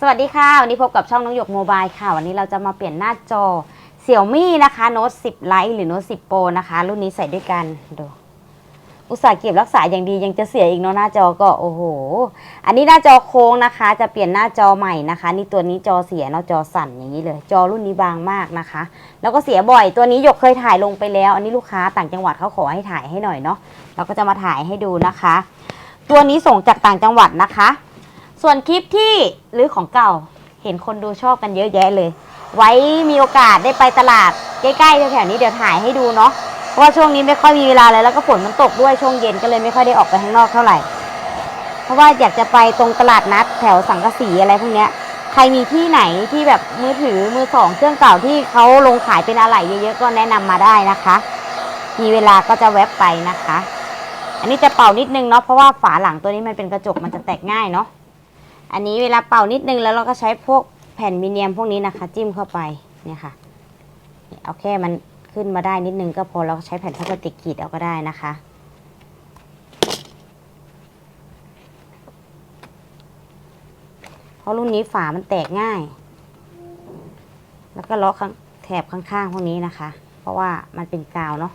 สวัสดีค่ะ วันนี้พบกับช่องน้องหยกโมบายค่ะ วันนี้เราจะมาเปลี่ยนหน้าจอเสี่ยวมี่นะคะโน้ต10 Lite หรือโน้ต10 Pro นะคะ รุ่นนี้ใส่ด้วยกันดู อุตส่าห์เก็บรักษาอย่างดียังจะเสียอีกเนาะหน้าจอก็โอ้โห อันนี้หน้าจอโค้งนะคะ จะเปลี่ยนหน้าจอใหม่นะคะ นี่ตัวนี้จอเสียเนาะจอสั่นอย่างนี้เลย จอรุ่นนี้บางมากนะคะ แล้วก็เสียบ่อยตัวนี้หยกเคยถ่ายลงไปแล้ว อันนี้ลูกค้าต่างจังหวัดเขาขอให้ถ่ายให้หน่อยเนาะเราก็จะมาถ่ายให้ดูนะคะ ตัวนี้ส่งจากต่างจังหวัดนะคะ ส่วนคลิปที่หรือของเก่าเห็นคนดูชอบกันเยอะแยะเลย ไว้มีโอกาสได้ไปตลาดใกล้ๆแถวๆนี้เดี๋ยวถ่ายให้ดูเนาะเพราะว่าช่วงนี้ไม่ค่อยมีเวลาเลยแล้วก็ฝนมันตกด้วยช่วงเย็นก็เลยไม่ค่อยได้ออกไปข้างนอกเท่าไหร่ เพราะว่าอยากจะไปตรงตลาดนัดแถวสังกะสีอะไรพวกเนี้ยใครมีที่ไหนที่แบบมือถือมือสองเครื่องเก่าที่เขาลงขายเป็นอะไหล่เยอะๆก็แนะนำมาได้นะคะ มีเวลาก็จะแวบไปนะคะ อันนี้จะเป่านิดนึงเนาะเพราะว่าฝาหลังตัวนี้มันเป็นกระจกมันจะแตกง่ายเนาะ อันนี้เวลาเป่านิดนึงแล้วเราก็ใช้พวกแผ่นมีเนียมพวกนี้นะคะ จิ้มเข้าไปเนี่ยค่ะเอาแค่มันขึ้นมาได้นิดนึงก็พอเราใช้แผ่นพลาสติกขีดเอาก็ได้นะคะเพราะรุ่นนี้ฝามันแตกง่าย แล้วก็ล็อกแถบข้างๆพวกนี้นะคะ เพราะว่ามันเป็นกาวเนาะ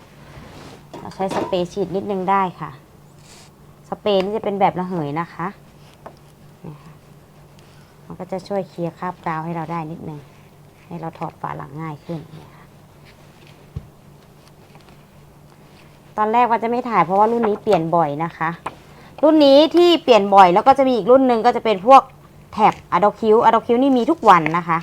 เราใช้สเปรย์ฉีดนิดนึงได้ค่ะ สเปรย์นี่จะเป็นแบบระเหยนะคะ มันก็จะช่วยเคลียร์คราบกาวให้เราได้นิดนึง ให้เราถอดฝาหลังง่ายขึ้นนี่ค่ะตอนแรกว่าจะไม่ถ่ายเพราะว่ารุ่นนี้เปลี่ยนบ่อยนะคะ รุ่นนี้ที่เปลี่ยนบ่อยแล้วก็จะมีอีกรุ่นหนึ่งก็จะเป็นพวกแท็บอะดอคิวอะดอคิวนี่มีทุกวันนะคะ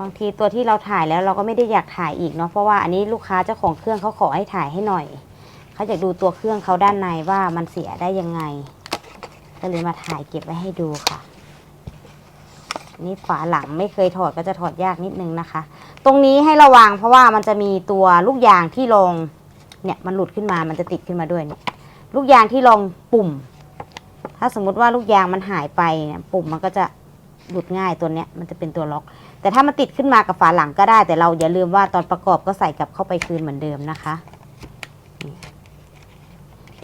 บางทีตัวที่เราถ่ายแล้วเราก็ไม่ได้อยากถ่ายอีกเนาะเพราะว่าอันนี้ลูกค้าเจ้าของเครื่องเขาขอให้ถ่ายให้หน่อยเขาอยากดูตัวเครื่องเขาด้านในว่ามันเสียได้ยังไง ก็เลยมาถ่ายเก็บไว้ให้ดูค่ะ นี่ฝาหลังไม่เคยถอดก็จะถอดยากนิดนึงนะคะ ตรงนี้ให้ระวังเพราะว่ามันจะมีตัวลูกยางที่รองเนี่ยมันหลุดขึ้นมามันจะติดขึ้นมาด้วยเนี่ยลูกยางที่รองปุ่ม ถ้าสมมุติว่าลูกยางมันหายไปเนี่ยปุ่มมันก็จะหลุดง่ายตัวเนี้ยมันจะเป็นตัวล็อก แต่ถ้ามันติดขึ้นมากับฝาหลังก็ได้ แต่เราอย่าลืมว่าตอนประกอบก็ใส่กลับเข้าไปคืนเหมือนเดิมนะคะ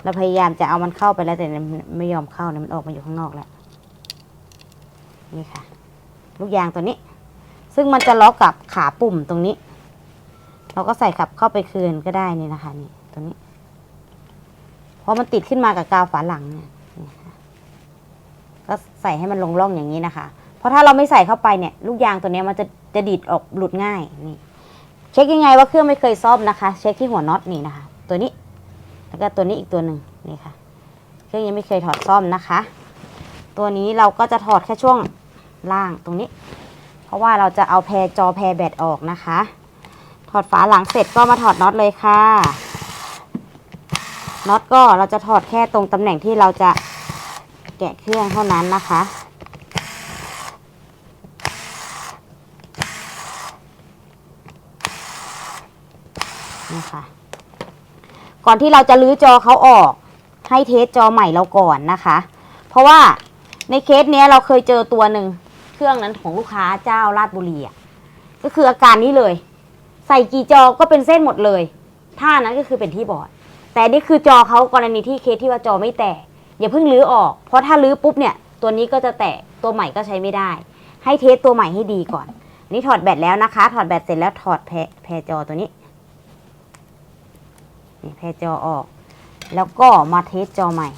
เราพยายามจะเอามันเข้าไปแล้วแต่ไม่ยอมเข้าเนี่ยมันออกมาอยู่ข้างนอกแล้วนี่ค่ะ ลูกยางตัวนี้ ซึ่งมันจะล็อกกับขาปุ่มตรงนี้ เราก็ใส่กลับเข้าไปคืนก็ได้นี่นะคะนี่ตัวนี้เพราะมันติดขึ้นมากับกาวฝาหลังเนี่ยก็ใส่ให้มันลงร่องอย่างนี้นะคะ เพราะถ้าเราไม่ใส่เข้าไปเนี่ย ลูกยางตัวนี้มันจะจะดีดออกหลุดง่ายนี่ เช็คยังไงว่าเครื่องไม่เคยซ่อมนะคะ เช็คที่หัวน็อตนี่นะคะ ตัวนี้ แล้วก็ตัวนี้อีกตัวหนึ่งนี่ค่ะ เครื่องยังไม่เคยถอดซ่อมนะคะ ตัวนี้เราก็จะถอดแค่ช่วงล่างตรงนี้ เพราะว่าเราจะเอาแพรจอแพรแบตออกนะคะ ถอดฝาหลังเสร็จก็มาถอดน็อตเลยค่ะ น็อตก็เราจะถอดแค่ตรงตำแหน่งที่เราจะแกะเครื่องเท่านั้นนะคะนี่ค่ะ ก่อนที่เราจะลื้อจอเขาออก ให้เทสจอใหม่เราก่อนนะคะ เพราะว่าในเคสเนี้ยเราเคยเจอตัวหนึ่งเครื่องนั้นของลูกค้าเจ้าลาดบุรีอะก็คืออาการนี้เลย ใส่กี่จอก็เป็นเส้นหมดเลยท่านั้นก็คือเป็นที่บอด แต่นี่คือจอเขากรณีที่เคสที่ว่าจอไม่แตกอย่าเพิ่งรื้อออก เพราะถ้ารื้อปุ๊บเนี่ยตัวนี้ก็จะแตกตัวใหม่ก็ใช้ไม่ได้ ให้เทสตัวใหม่ให้ดีก่อนนนี้ถอดแบตแล้วนะคะ ถอดแบตเสร็จแล้วถอดแพแพรจอตัวนี้ นี่แพรจอออก แล้วก็มาเทสจอใหม่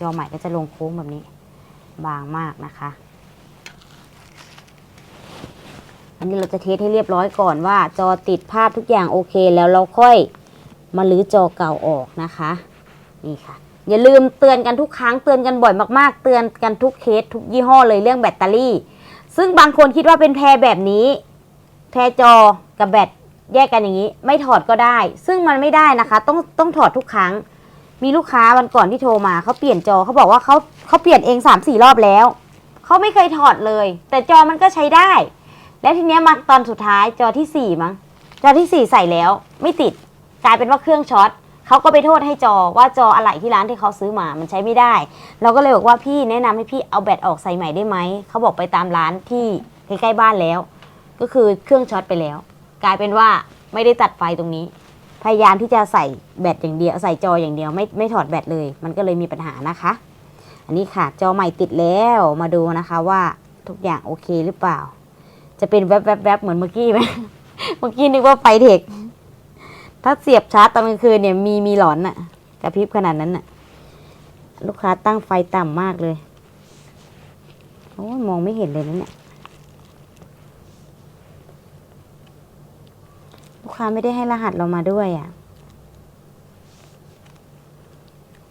จอใหม่ก็จะลงโค้งแบบนี้ บางมากนะคะ อันนี้เราจะเทสให้เรียบร้อยก่อนว่า จอติดภาพทุกอย่างโอเค แล้วเราค่อยมาลื้อจอเก่าออกนะคะนี่ค่ะอย่าลืมเตือนกันทุกครั้งเตือนกันบ่อยมากๆ เตือนกันทุกเคสทุกยี่ห้อเลยเรื่องแบตเตอรี่ ซึ่งบางคนคิดว่าเป็นแพรแบบนี้ แพรจอกับแบต แยกกันอย่างนี้ ไม่ถอดก็ได้ ซึ่งมันไม่ได้นะคะ ต้องต้องถอดทุกครั้ง มีลูกค้าวันก่อนที่โทรมาเขาเปลี่ยนจอเขาบอกว่าเขาเขาเปลี่ยนเองสามสี่รอบแล้วเขาไม่เคยถอดเลย แต่จอมันก็ใช้ได้ และทีเนี้ยมาตอนสุดท้ายจอที่สี่มั้งจอที่สี่ใส่แล้ว ไม่ติดกลายเป็นว่าเครื่องช็อตเขาก็ไปโทษให้จอว่าจออะไหล่ที่ร้านที่เขาซื้อมามันใช้ไม่ได้ เราก็เลยบอกว่าพี่แนะนำให้พี่เอาแบตออกใส่ใหม่ได้ไหมเขาบอกไปตามร้านที่ใกล้ๆบ้านแล้ว ก็คือเครื่องช็อตไปแล้ว กลายเป็นว่าไม่ได้ตัดไฟตรงนี้ พยายามที่จะใส่แบตอย่างเดียวใส่จออย่างเดียวไม่ไม่ถอดแบตเลย มันก็เลยมีปัญหานะคะ อันนี้ค่ะจอใหม่ติดแล้วมาดูนะคะว่าทุกอย่างโอเคหรือเปล่า จะเป็นแวบๆบๆเหมือนเมื่อกี้ไหมเมื่อกี้นึกว่าไฟเทคถ้าเสียบชาร์จตอนกลางคืนเนี่ยมีมีหลอนอะกระพริบขนาดนั้นอะลูกค้าตั้งไฟต่ำมากเลยโอ้ยมองไม่เห็นเลยนะเนี่ย ลูก ค้าไม่ได้ให้รหัสเรามาด้วยอะ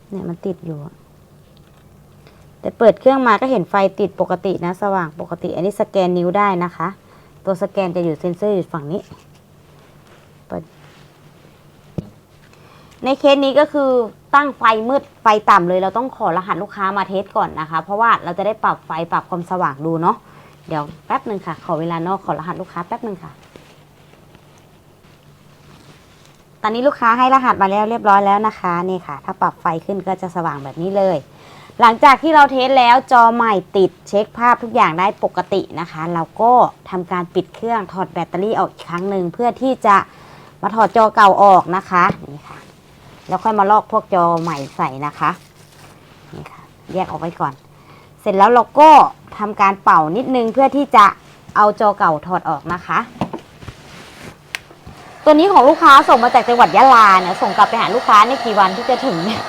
เนี่ยมันติดอยู่ แต่เปิดเครื่องมาก็เห็นไฟติดปกตินะ สว่างปกติ อันนี้สแกนนิ้วได้นะคะ ตัวสแกนจะอยู่เซ็นเซอร์อยู่ฝั่งนี้เปิดในเคสนี้ก็คือตั้งไฟมืดไฟต่ำเลยเราต้องขอรหัสลูกค้ามาเทสก่อนนะคะ เพราะว่าเราจะได้ปรับไฟปรับความสว่างดูเนาะเดี๋ยวแป๊บหนึ่งค่ะ ขอเวลานอกขอรหัสลูกค้าแป๊บหนึ่งค่ะ ตอนนี้ลูกค้าให้รหัสมาแล้วเรียบร้อยแล้วนะคะนี่ค่ะ ถ้าปรับไฟขึ้นก็จะสว่างแบบนี้เลย หลังจากที่เราเทสแล้วจอใหม่ติดเช็คภาพทุกอย่างได้ปกตินะคะ เราก็ทำการปิดเครื่องถอดแบตเตอรี่ออกอีกครั้งหนึ่งเพื่อที่จะมาถอดจอเก่าออกนะคะนี่ค่ะ แล้วค่อยมาลอกพวกจอใหม่ใส่นะคะนี่ค่ะแยกออกไว้ก่อน เสร็จแล้วเราก็ทำการเป่านิดนึงเพื่อที่จะเอาจอเก่าถอดออกนะคะ ตัวนี้ของลูกค้าส่งมาจากจังหวัดยะลาเนี่ยส่งกลับไปหาลูกค้าในกี่วันที่จะถึงเนี่ย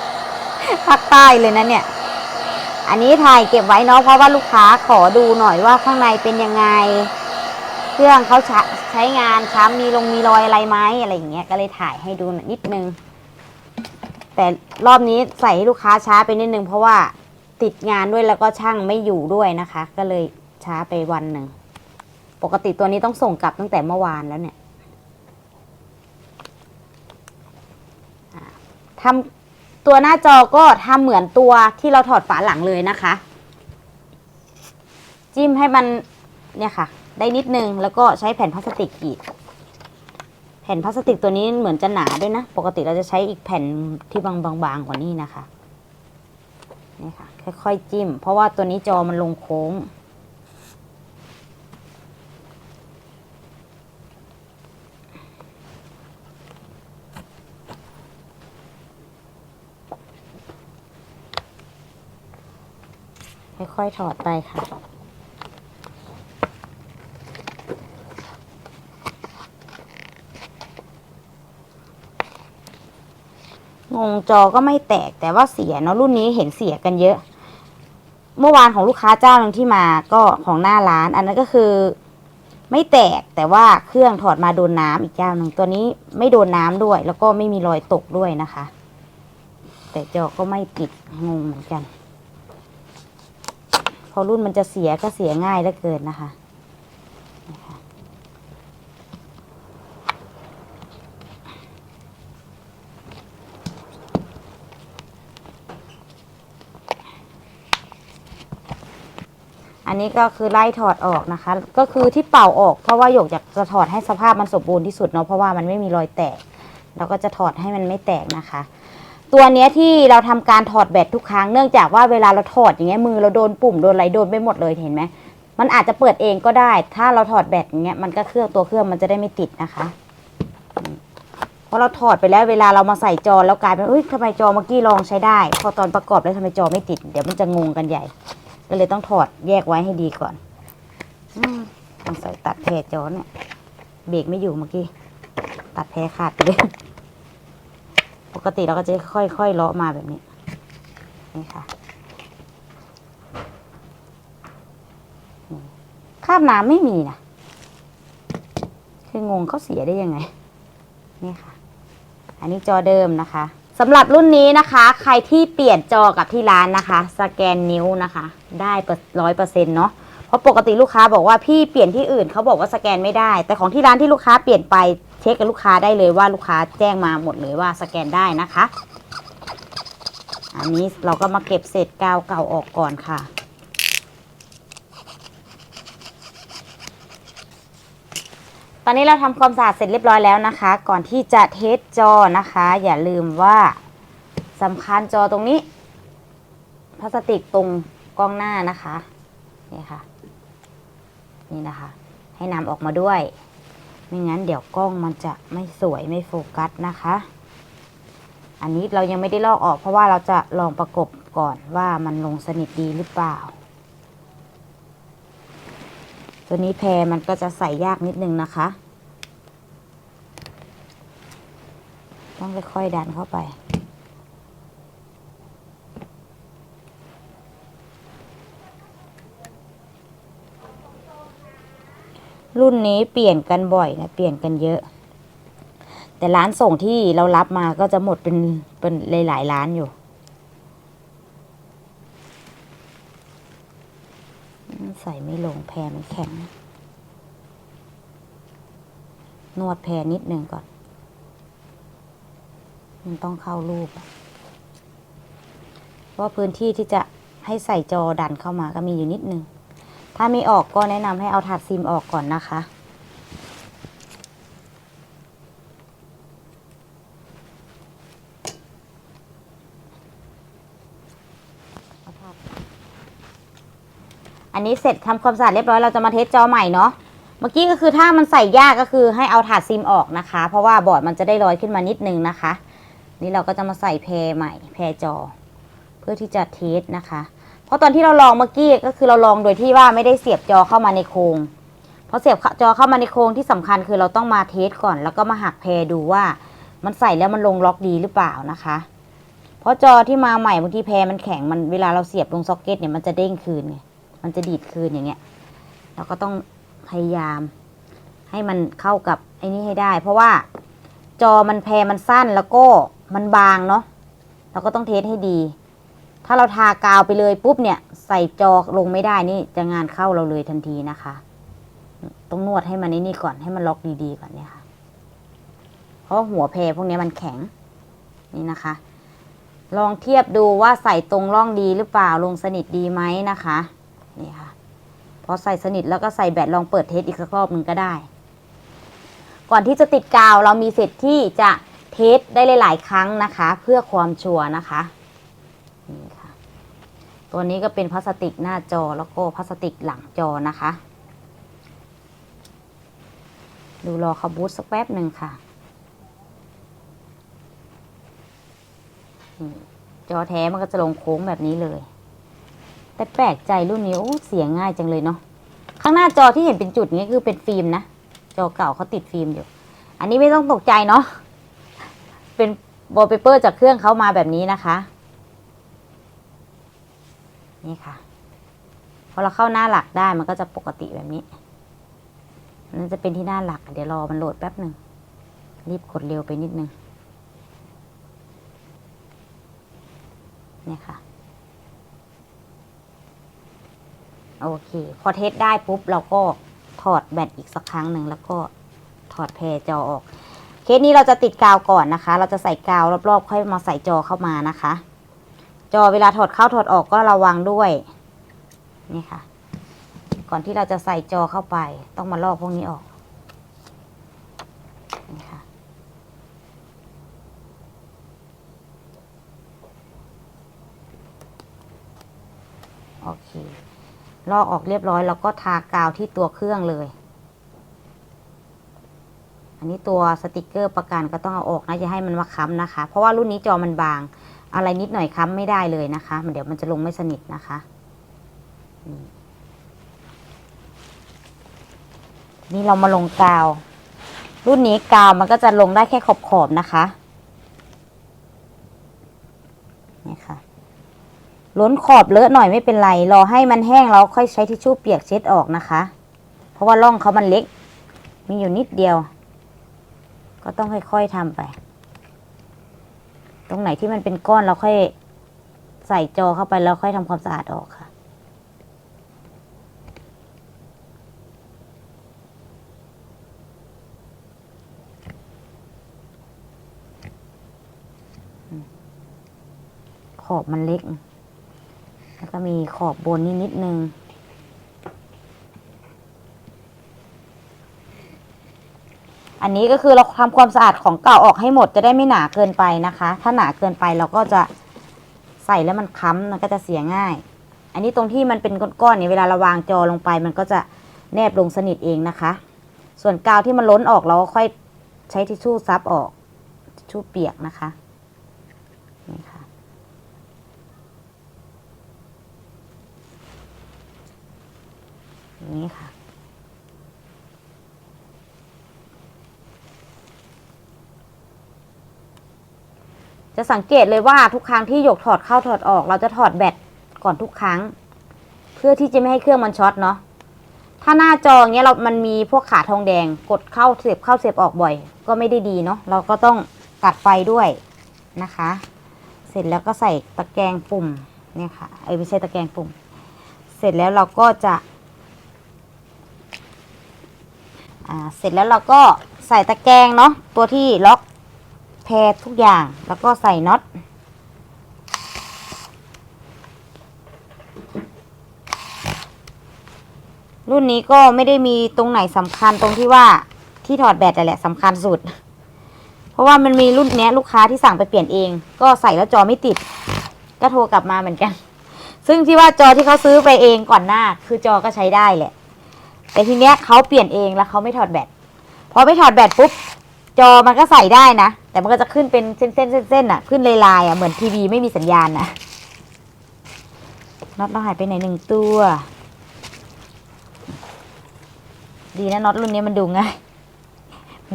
ภาคใต้เลยนะเนี่ย อันนี้ถ่ายเก็บไว้เนาะเพราะว่าลูกค้าขอดูหน่อยว่าข้างในเป็นยังไง เครื่องเขาใช้ใช้งานช้ำมีลงมีรอยอะไรไหมอะไรอย่างเงี้ยก็เลยถ่ายให้ดูนิดนึง แต่รอบนี้ใส่ให้ลูกค้าช้าไปนิดนึง เพราะว่าติดงานด้วยแล้วก็ช่างไม่อยู่ด้วยนะคะ ก็เลยช้าไปวันหนึ่งปกติตัวนี้ต้องส่งกลับตั้งแต่เมื่อวานแล้วเนี่ย ทำตัวหน้าจอก็ทำเหมือนตัวที่เราถอดฝาหลังเลยนะคะ จิ้มให้มันเนี่ยค่ะ ได้นิดนึงแล้วก็ใช้แผ่นพลาสติกกรีดแผ่นพลาสติกตัวนี้เหมือนจะหนาด้วยนะ ปกติเราจะใช้อีกแผ่นที่บางๆกว่านี้นะคะนี่ค่ะค่อยๆจิ้ม เพราะว่าตัวนี้จอมันลงโค้ง ค่อยๆถอดไปค่ะ งงจอก็ไม่แตกแต่ว่าเสียเนาะรุ่นนี้เห็นเสียกันเยอะ เมื่อวานของลูกค้าเจ้าหนึ่งที่มาก็ของหน้าร้าน อันนั้นก็คือไม่แตกแต่ว่าเครื่องถอดมาโดนน้ำอีกเจ้าหนึ่งตัวนี้ไม่โดนน้ำด้วย แล้วก็ไม่มีรอยตกด้วยนะคะ แต่จอก็ไม่ติดงงเหมือนกัน พอรุ่นมันจะเสียก็เสียง่ายเหลือเกินนะคะนะคะอันนี้ก็คือไล่ถอดออกนะคะ ก็คือที่เป่าออกเพราะว่าหยกอยากจะถอดให้สภาพมันสมบูรณ์ที่สุดเนาะเพราะว่ามันไม่มีรอยแตก เราก็จะถอดให้มันไม่แตกนะคะ ตัวเนี้ยที่เราทำการถอดแบตทุกครั้งเนื่องจากว่าเวลาเราถอดอย่างเงี้ยมือเราโดนปุ่มโดนอะไรโดนไปหมดเลยเห็นไหมมันอาจจะเปิดเองก็ได้ ถ้าเราถอดแบตอย่างเงี้ยมันก็เครื่องตัวเครื่องมันจะได้ไม่ติดนะคะเพราะเราถอดไปแล้วเวลาเรามาใส่จอแล้วกลายเป็นเอ้ยทำไมจอเมื่อกี้ลองใช้ได้ พอตอนประกอบแล้วทำไมจอไม่ติด เดี๋ยวมันจะงงกันใหญ่ ก็เลยต้องถอดแยกไว้ให้ดีก่อนอต้องใส่ตัดแพรจอเนี่ยเบรกไม่อยู่เมื่อกี้ ตัดแพรขาดไปเลย กติเราก็จะค่อยๆเลาะมาแบบนี้ นี่ค่ะคาบน้ำไม่มีนะคืองงเขาเสียได้ยังไง นี่ค่ะ อันนี้จอเดิมนะคะสำหรับรุ่นนี้นะคะ ใครที่เปลี่ยนจอกับที่ร้านนะคะ สแกนนิ้วนะคะ ได้ร้อยเปอร์เซ็นต์เนาะเพราะปกติลูกค้าบอกว่าพี่เปลี่ยนที่อื่นเขาบอกว่าสแกนไม่ได้ แต่ของที่ร้านที่ลูกค้าเปลี่ยนไป เช็คกับลูกค้าได้เลยว่าลูกค้าแจ้งมาหมดเลยว่าสแกนได้นะคะ อันนี้เราก็มาเก็บเศษกาวเก่าออกก่อนค่ะ ตอนนี้เราทำความสะอาดเสร็จเรียบร้อยแล้วนะคะ ก่อนที่จะเทสจอนะคะ อย่าลืมว่าสำคัญจอตรงนี้พลาสติกตรงกล้องหน้านะคะ นี่ค่ะ นี่นะคะ ให้นำออกมาด้วย ไม่งั้นเดี๋ยวกล้องมันจะไม่สวยไม่โฟกัสนะคะ อันนี้เรายังไม่ได้ลอกออกเพราะว่าเราจะลองประกบก่อนว่ามันลงสนิทดีหรือเปล่า ตัวนี้แพรมันก็จะใส่ยากนิดนึงนะคะ ต้องค่อยๆดันเข้าไป รุ่นนี้เปลี่ยนกันบ่อยนะเปลี่ยนกันเยอะ แต่ร้านส่งที่เรารับมาก็จะหมดเป็นเป็นหลายๆร้านอยู่ ใส่ไม่ลงแพรมันแข็ง นวดแพรนิดนึงก่อน มันต้องเข้ารูป เพราะว่าพื้นที่ที่จะให้ใส่จอดันเข้ามาก็มีอยู่นิดนึง ถ้าไม่ออกก็แนะนำให้เอาถาดซิมออกก่อนนะคะ อันนี้เสร็จทำความสะอาดเรียบร้อยเราจะมาเทสจอใหม่เนาะ เมื่อกี้ก็คือถ้ามันใส่ยากก็คือให้เอาถาดซิมออกนะคะ เพราะว่าบอร์ดมันจะได้ลอยขึ้นมานิดนึงนะคะ นี่เราก็จะมาใส่แพรใหม่ แพรจอ เพื่อที่จะเทสนะคะ เพราะตอนที่เราลองเมื่อกี้ก็คือเราลองโดยที่ว่าไม่ได้เสียบจอเข้ามาในโครงเพราะเสียบจอเข้ามาในโครงที่สำคัญคือเราต้องมาเทสก่อน แล้วก็มาหักแพรดูว่ามันใส่แล้วมันลงล็อกดีหรือเปล่านะคะ เพราะจอที่มาใหม่บางทีแพรมันแข็งมันเวลาเราเสียบลงซ็อกเก็ตเนี่ยมันจะเด้งคืนไงมันจะดีดคืนอย่างเงี้ยเราก็ต้องพยายาม ให้มันเข้ากับไอ้นี่ให้ได้ เพราะว่าจอมันแพรมันสั้นแล้วก็มันบางเนาะเราก็ต้องเทสให้ดี ถ้าเราทากาวไปเลยปุ๊บเนี่ย ใส่จอลงไม่ได้นี่จะงานเข้าเราเลยทันทีนะคะ ต้องนวดให้มันนี่ก่อนให้มันล็อกดีๆก่อนเนี่ยค่ะ เพราะหัวแพรพวกนี้มันแข็งนี่นะคะ ลองเทียบดูว่าใส่ตรงร่องดีหรือเปล่าลงสนิทดีไหมนะคะนี่ค่ะพอใส่สนิทแล้วก็ใส่แบตลองเปิดเทสอีกสักรอบหนึ่งก็ได้ ก่อนที่จะติดกาวเรามีสิทธิ์ที่จะเทสได้หลาย ๆ ครั้งนะคะ เพื่อความชัวร์นะคะ นี่ค่ะ ตัวนี้ก็เป็นพลาสติกหน้าจอแล้วก็พลาสติกหลังจอนะคะ ดูรอเขาบูตสักแป๊บหนึ่งค่ะจอแท้มันก็จะลงโค้งแบบนี้เลย แต่แปลกใจรุ่นนี้โอ้เสียงง่ายจังเลยเนาะข้างหน้าจอที่เห็นเป็นจุดนี้คือเป็นฟิล์มนะ จอเก่าเขาติดฟิล์มอยู่ อันนี้ไม่ต้องตกใจเนาะเป็นวอลเปเปอร์จากเครื่องเขามาแบบนี้นะคะ นี่ค่ะ พอเราเข้าหน้าหลักได้มันก็จะปกติแบบนี้นั่นจะเป็นที่หน้าหลัก เดี๋ยวรอมันโหลดแป๊บหนึ่ง รีบกดเร็วไปนิดนึงเนี่ยค่ะ โอเค พอเทสได้ปุ๊บ เราก็ถอดแบตอีกสักครั้งหนึ่งแล้วก็ถอดแพรจอออก เคสนี้เราจะติดกาวก่อนนะคะ เราจะใส่กาวรอบๆ ค่อยมาใส่จอเข้ามานะคะ จอเวลาถอดเข้าถอดออกก็ระวังด้วยนี่ค่ะ ก่อนที่เราจะใส่จอเข้าไป ต้องมาลอกพวกนี้ออกนี่ค่ะโอเคลอกออกเรียบร้อยแล้วก็ทากาวที่ตัวเครื่องเลย อันนี้ตัวสติกเกอร์ประกันก็ต้องเอาออกนะอย่าให้มันมาค้ำนะคะ เพราะว่ารุ่นนี้จอมันบาง อะไรนิดหน่อยค้ำไม่ได้เลยนะคะ มันเดี๋ยวมันจะลงไม่สนิทนะคะนี่เรามาลงกาว รุ่นนี้กาวมันก็จะลงได้แค่ขอบๆนะคะนี่ค่ะ ล้นขอบเลอะหน่อยไม่เป็นไรรอให้มันแห้งแล้วค่อยใช้ทิชชู่เปียกเช็ดออกนะคะ เพราะว่าร่องเขามันเล็ก มีอยู่นิดเดียว ก็ต้องค่อยๆทำไป ตรงไหนที่มันเป็นก้อนเราค่อยใส่จอเข้าไปแล้วค่อยทำความสะอาดออกค่ะ ขอบมันเล็ก แล้วก็มีขอบบนนี่นิดนึง อันนี้ก็คือเราทำความสะอาดของเก่าออกให้หมดจะได้ไม่หนาเกินไปนะคะ ถ้าหนาเกินไปเราก็จะใส่แล้วมันค้ำมันก็จะเสียง่าย อันนี้ตรงที่มันเป็นก้อนๆเนี่ยเวลาเราวางจอลงไป มันก็จะแนบลงสนิทเองนะคะ ส่วนกาวที่มันล้นออกเราก็ค่อยใช้ทิชชู่ซับออกทิชชู่เปียกนะคะนี่ค่ะนี่ค่ะ จะสังเกตเลยว่าทุกครั้งที่หยกถอดเข้าถอดออก เราจะถอดแบตก่อนทุกครั้ง เพื่อที่จะไม่ให้เครื่องมันช็อตเนาะถ้าหน้าจอเงี้ยเรา มันมีพวกขาทองแดงกดเข้าเสียบเข้าเสียบออกบ่อย ก็ไม่ได้ดีเนาะเราก็ต้องตัดไฟด้วยนะคะ เสร็จแล้วก็ใส่ตะแกรงปุ่มเนี่ยค่ะเอ้ไม่ใช่ตะแกรงปุ่ม เสร็จแล้วเราก็จะอ่าเสร็จแล้วเราก็ใส่ตะแกรงเนาะตัวที่ล็อก แพรทุกอย่างแล้วก็ใส่น็อตรุ่นนี้ก็ไม่ได้มีตรงไหนสำคัญตรงที่ว่าที่ถอดแบตนั่แหละสำคัญสุด เพราะว่ามันมีรุ่นนี้ลูกค้าที่สั่งไปเปลี่ยนเอง ก็ใส่แล้วจอไม่ติด ก็โทรกลับมาเหมือนกัน ซึ่งที่ว่าจอที่เขาซื้อไปเองก่อนหน้า คือจอก็ใช้ได้แหละ แต่ทีเนี้ยเขาเปลี่ยนเองแล้วเขาไม่ถอดแบตพอไม่ถอดแบตปุ๊บจอมันก็ใส่ได้นะ แต่มันก็จะขึ้นเป็นเส้นๆเส้นๆอะ ขึ้นลายๆอะเหมือนทีวีไม่มีสัญญาณนะน็อตเราหายไปไหนหนึ่งตัว ดีนะน็อตรุ่นนี้มันดูง่าย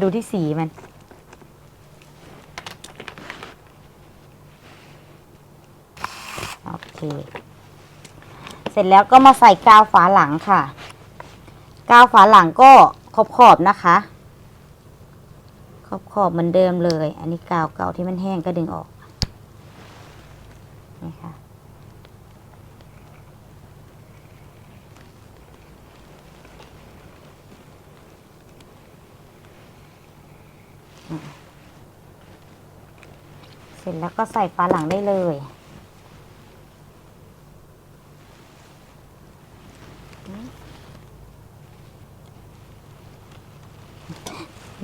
ดูที่สีมัน โอเค เสร็จแล้วก็มาใส่กาวฝาหลังค่ะ กาวฝาหลังก็ขอบๆนะคะ ขอบขอบเหมือนเดิมเลย อันนี้กาวเก่าที่มันแห้งก็ดึงออกนี่ค่ะเสร็จแล้วก็ใส่ฝาหลังได้เลย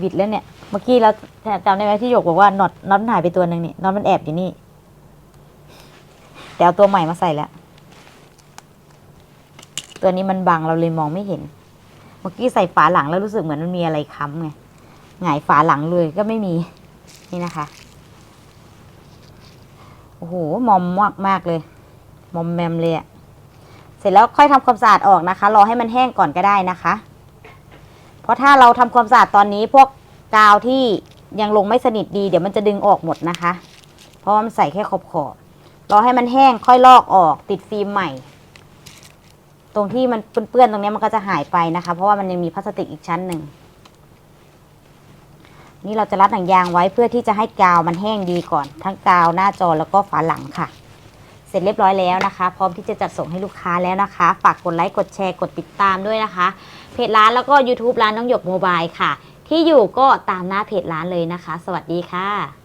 บิดแล้วเนี่ย เมื่อกี้เราจำได้ไหมที่หยกบอกว่าน็อตน็อตหายไปตัวหนึ่งนี่น็อตมันแอบอยู่นี่แต่เอาตัวใหม่มาใส่แล้ว ตัวนี้มันบังเราเลยมองไม่เห็น เมื่อกี้ใส่ฝาหลังแล้วรู้สึกเหมือนมันมีอะไรค้ำไงหงายฝาหลังเลยก็ไม่มีนี่นะคะโอ้โหมอมมากมากเลย มอมแมมเลยอะเสร็จแล้วค่อยทำความสะอาดออกนะคะ รอให้มันแห้งก่อนก็ได้นะคะ ราะถ้าเราทำความสะอาดตอนนี้พวกกาวที่ยังลงไม่สนิทดี เดี๋ยวมันจะดึงออกหมดนะคะ เพราะว่ามันใส่แค่ขอบขอบรอให้มันแห้งค่อยลอกออกติดฟิล์มใหม่ ตรงที่มันเปื้อนๆตรงนี้มันก็จะหายไปนะคะ เพราะว่ามันยังมีพลาสติกอีกชั้นหนึ่งนี่เราจะรัดหนังยางไว้เพื่อที่จะให้กาวมันแห้งดีก่อน ทั้งกาวหน้าจอแล้วก็ฝาหลังค่ะ เสร็จเรียบร้อยแล้วนะคะ พร้อมที่จะจัดส่งให้ลูกค้าแล้วนะคะ ฝากกดไลค์กดแชร์กดติดตามด้วยนะคะ เพจร้านแล้วก็ YouTube ร้านน้องหยกโมบายค่ะ ที่อยู่ก็ตามหน้าเพจร้านเลยนะคะ สวัสดีค่ะ